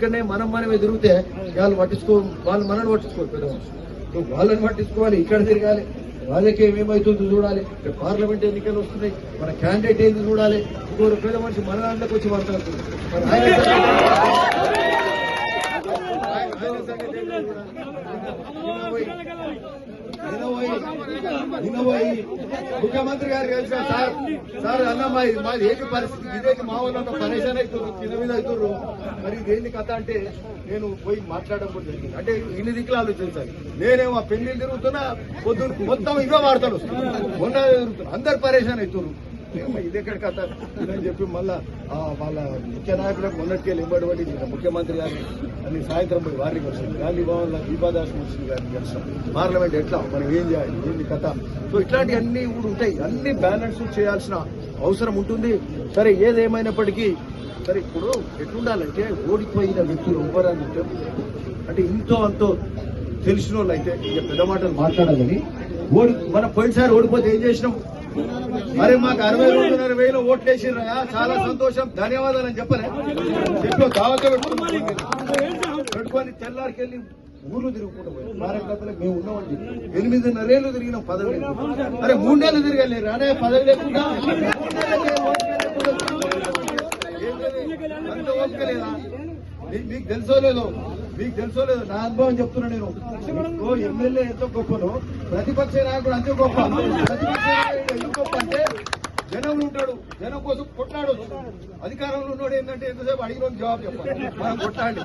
ఇక్కడనే మనం మనం ఎదురుతే వాళ్ళు పట్టించుకో వాళ్ళు మనల్ని పట్టించుకోరు పెద్దవాళ్ళు. సో వాళ్ళని పట్టించుకోవాలి ఇక్కడ తిరగాలి. రాజకీయం ఏమవుతుందో చూడాలి. ఇక్కడ పార్లమెంట్ ఎన్నికలు వస్తున్నాయి. మన క్యాండిడేట్ ఏంది చూడాలి. ఇంకోరు పేద మనిషి మన దాంట్లోకి వచ్చి మాట్లాడుతుంది మరి ఆయన సంగతి- నిన్న పోయి- నిన్న పోయి- ముఖ్యమంత్రి గారు కలిసిన సార్ సార్ అన్న మా మాది ఏంటి పరిస్థితి? ఇదేంటి మా వాళ్ళంతా పరేషాన్ అవుతున్నారు చిన్న మీద అవుతున్నారు మరి ఇదేంటి కథ అంటే నేను పోయి మాట్లాడడం కూడా జరిగింది. అంటే ఇన్ని దిక్కులు ఆలోచించాలి. నేనేమో ఆ పెళ్ళి తిరుగుతున్నా పొద్దున్న మొత్తం ఇవే వాడతాడు వస్తున్నాయి. మొన్న అందరు పరేషాన్ అవుతున్నారు ఇది ఎక్కడ కథ ఇదని చెప్పి మళ్ళా వాళ్ళ ముఖ్య నాయకులకు మొన్నటికెళ్ళి ఇవ్వడం ముఖ్యమంత్రి గారిని అన్ని సాయంత్రం పోయి వారికి వచ్చింది. గాంధీ భవన్లో దీపాదాస్ మున్సిపల్ గారిని కలిసాం పార్లమెంట్ ఎట్లా? మనం ఏం చేయాలి? ఏంది కథ? సో ఇట్లాంటివన్నీ కూడా ఉంటాయి. అన్ని బ్యాలెన్స్ చేయాల్సిన అవసరం ఉంటుంది. సరే ఏదేమైనప్పటికీ సరే ఇప్పుడు ఎట్లుండాలంటే ఓడిపోయిన వ్యక్తులు ఎవ్వరని అంటే ఇంతో అంతో తెలిసిన వాళ్ళు అయితే ఇక పెద్ద మాటలు మాట్లాడాలని. ఓడి మన పోయినసారి ఓడిపోతే ఏం చేసినాం? మరి మాకు అరవై రెండున్నర వేలు ఓట్లు వేసిర్రా చాలా సంతోషం. ధన్యవాదాలు అని చెప్పలే. చెప్పి దావత పెట్టుకుని పెట్టుకొని తెల్లారికెళ్ళి ఊర్లు తిరుగుకుంటూ పోయి. కార్యకర్తలకు మేము ఉన్నామండి. ఎనిమిదిన్నరేళ్ళు తిరిగినాం పదవి అరే మూడేళ్ళు తిరగలేరు అనే పదవి లేకుండా. ఏంటది? అంత ఓపిక లేదా? మీకు తెలుసో లేదో? మీకు తెలుసో లేదో? నా అనుభవం చెప్తున్నా నేను. ఓ ఎమ్మెల్యే ఎంతో గొప్పను ప్రతిపక్ష నాయకుడు అంతే గొప్ప. ప్రతిపక్ష నాయకుడు ఎందుకు గొప్ప అంటే జనం ఉంటాడు. జనం కోసం కొట్లాడు. అధికారంలో ఉన్నాడు ఏంటంటే ఎంతసేపు అడిగిన జవాబు చెప్పాలి. మనం కొట్లాడి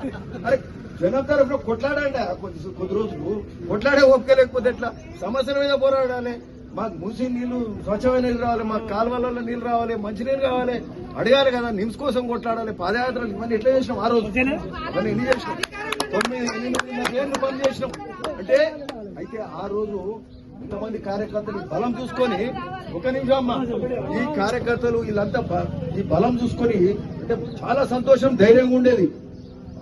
అరే జనం తరఫున కొట్లాడండి కొద్ది కొద్ది రోజులు. కొట్లాడే ఓపిక లేకపోతే ఎట్లా? సమస్యల మీద పోరాడాలి. మాకు మూసి నీళ్ళు స్వచ్ఛమైన నీళ్ళు రావాలి మాకు కాలువలలో నీళ్ళు రావాలి మంచినీళ్ళు కావాలి అడగాలి కదా నిమ్స్ కోసం కొట్లాడాలి పాదయాత్రలు ఇవన్నీ ఎట్లా చేసినాం ఆ రోజు? ఇవన్నీ ఎన్ని చేసినాం? తొమ్మిది పని చేసినాం? అంటే అయితే ఆ రోజు ఇంతమంది కార్యకర్తలు బలం చూసుకొని ఒక నిమిషం అమ్మా ఈ కార్యకర్తలు వీళ్ళంతా ఈ బలం చూసుకొని అంటే చాలా సంతోషం ధైర్యంగా ఉండేది.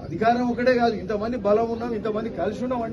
అధికారం ఒకటే కాదు ఇంతమంది బలం ఉన్నాం ఇంతమంది కలిసి ఉన్నాం అంటే